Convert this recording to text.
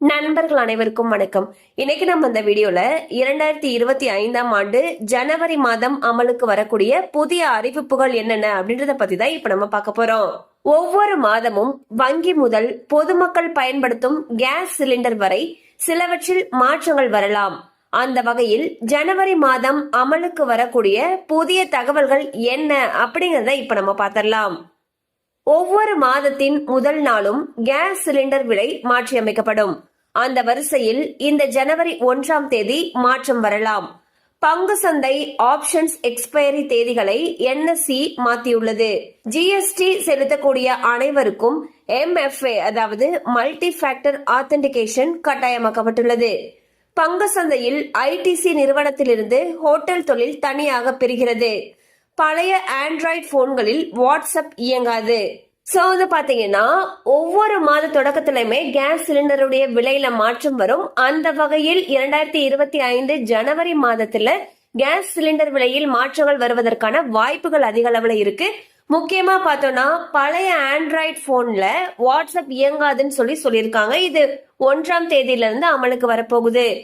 நண்பர்கள் அனைவருக்கும் வணக்கம். இன்னைக்கு நம்ம இந்த வீடியோல இரண்டாயிரத்தி இருபத்தி ஐந்தாம் ஆண்டு ஜனவரி மாதம் அமலுக்கு வரக்கூடிய புதிய அறிவிப்புகள் என்னென்ன அப்படின்றத பத்தி தான் இப்ப நம்ம பார்க்க போறோம். ஒவ்வொரு மாதமும் வங்கி முதல் பொதுமக்கள் பயன்படுத்தும் கேஸ் சிலிண்டர் வரை சிலவற்றில் மாற்றங்கள் வரலாம். அந்த வகையில் ஜனவரி மாதம் அமலுக்கு வரக்கூடிய புதிய தகவல்கள் என்ன அப்படிங்கறத இப்ப நம்ம பார்த்தரலாம் ஒவ்வொரு மாதத்தின் முதல் நாளும் கேஸ் சிலிண்டர் விலை மாற்றியமைக்கப்படும். அந்த வரிசையில் இந்த ஜனவரி ஒன்றாம் தேதி மாற்றம் வரலாம். பங்கு சந்தை ஆப்ஷன்ஸ் எக்ஸ்பயரி தேதிகளை என்எஸ்சி மாற்றியுள்ளது ஜிஎஸ்டி செலுத்தக்கூடிய அனைவருக்கும் எம்எஃப்ஏ அதாவது மல்டி ஃபேக்டர் ஆத்தென்டிகேஷன் கட்டாயமாக்கப்பட்டுள்ளது. பங்கு சந்தையில் ஐடிசி நிறுவனத்திலிருந்து ஹோட்டல் தொழில் தனியாக பிரிகிறது பழைய ஆண்ட்ராய்ட் போன்களில் வாட்ஸ்அப் இயங்காது. சோ வந்து பாத்தீங்கன்னா ஒவ்வொரு மாத தொடக்கத்திலுமே கேஸ் சிலிண்டருடைய விலையில மாற்றம் வரும். அந்த வகையில் இரண்டாயிரத்தி இருபத்தி ஐந்து ஜனவரி மாதத்துல கேஸ் சிலிண்டர் விலையில் மாற்றங்கள் வருவதற்கான வாய்ப்புகள் அதிக அளவுல இருக்கு. முக்கியமா பார்த்தோம்னா பழைய ஆண்ட்ராய்டு போன்ல வாட்ஸ்அப் இயங்காதுன்னு சொல்லி சொல்லியிருக்காங்க. இது ஒன்றாம் தேதியில இருந்து அமலுக்கு வரப்போகுது.